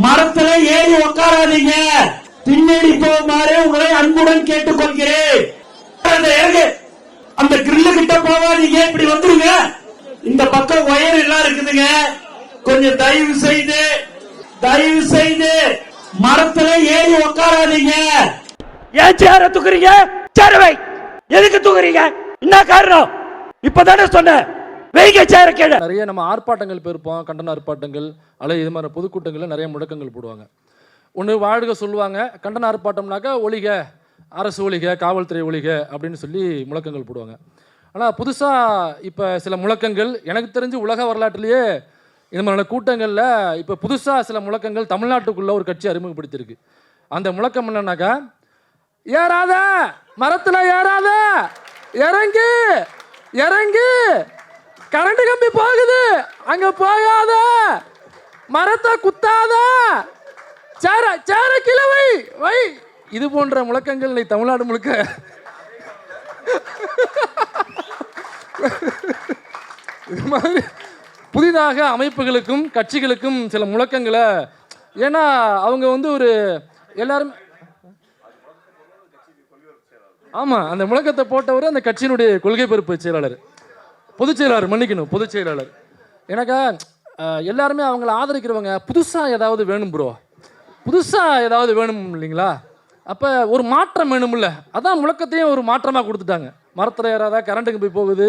மரத்துல ஏறி உட்காராதீங்க பின்னாடி போகுமாறு உங்களை அன்புடன் கேட்டுக்கொள்கிறேன். அந்த இறங்கு. அந்த கிரில்லு கிட்ட போவாதீங்க இப்படி வந்துருங்க. இந்த பக்கம் ஒயர் எல்லாம் இருக்குதுங்க. கொஞ்சம் தயவு செய்து தயவு செய்து மரத்துல ஏறி உட்காராதீங்க ஏன் சேர தூக்குறீங்க? சேரவை எதுக்கு தூக்குறீங்க? என்ன காரணம்? இப்பதானே சொன்னேன். நிறைய நம்ம ஆர்ப்பாட்டங்கள் போயிருப்போம் கண்டன ஆர்ப்பாட்டங்கள் அல்லது இது மாதிரி பொதுக்கூட்டங்களில் நிறைய முழக்கங்கள் போடுவாங்க. ஒன்று வாழ்க சொல்லுவாங்க கண்டன ஆர்ப்பாட்டம்னாக்கா ஒழிக அரசு ஒழிக காவல்துறை ஒழிக அப்படின்னு சொல்லி முழக்கங்கள் போடுவாங்க. ஆனால் புதுசாக இப்போ சில முழக்கங்கள் எனக்கு தெரிஞ்சு உலக வரலாற்றுலேயே இந்த மாதிரியான கூட்டங்களில் இப்போ புதுசாக சில முழக்கங்கள் தமிழ்நாட்டுக்குள்ள ஒரு கட்சி அறிமுகப்படுத்தியிருக்கு. அந்த முழக்கம் என்னன்னாக்கா ஏறாத! மரத்தில் ஏறாத! இறங்கு! இறங்கு! கரண்ட் கம்பி போகுது. அங்க போகாத. மரத்தை குத்தாத. சேர சேர கீழே வை வை. இது போன்ற முழக்கங்கள் தமிழ்நாடு முழுக்க. இது மாதிரி புதிதாக அமைப்புகளுக்கும் கட்சிகளுக்கும் சில முழக்கங்களை ஏன்னா அவங்க வந்து ஒரு எல்லாரும் ஆமாம் அந்த முழக்கத்தை போட்டவர் அந்த கட்சியினுடைய கொள்கை பொறுப்பு செயலாளர். பொதுச் செயலாளர் மன்னிக்கணும் பொதுச் செயலாளர். எனக்கா எல்லாருமே அவங்கள ஆதரிக்கிறவங்க புதுசாக ஏதாவது வேணும் ப்ரோ புதுசாக ஏதாவது வேணும் இல்லைங்களா? அப்போ ஒரு மாற்றம் வேணும்ல. அதான் முழக்கத்தையும் ஒரு மாற்றமாக கொடுத்துட்டாங்க. மரத்தில் ஏறாதா கரண்ட்டுக்கு போய் போகுது.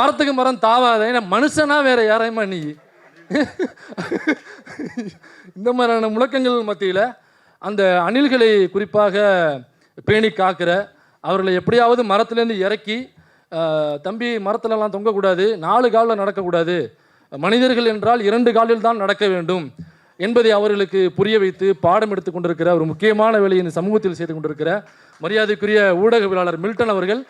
மரத்துக்கு மரம் தாவாத? ஏன்னா மனுஷனா வேற யாரையுமா நீ. இந்த மாதிரியான முழக்கங்கள் மத்தியில் அந்த அணில்களை குறிப்பாக பேணி காக்கிற அவர்களை எப்படியாவது மரத்துலேருந்து இறக்கி தம்பி மரத்துலலாம் தொங்கக்கூடாது. நாலு காலில் நடக்கக்கூடாது. மனிதர்கள் என்றால் இரண்டு காலில் தான் நடக்க வேண்டும் என்பதை அவர்களுக்கு புரிய வைத்து பாடம் எடுத்துக் கொண்டிருக்கிற ஒரு முக்கியமான வேலையை இந்த சமூகத்தில் செய்து கொண்டிருக்கிற மரியாதைக்குரிய ஊடகவியலாளர் மில்டன் அவர்கள்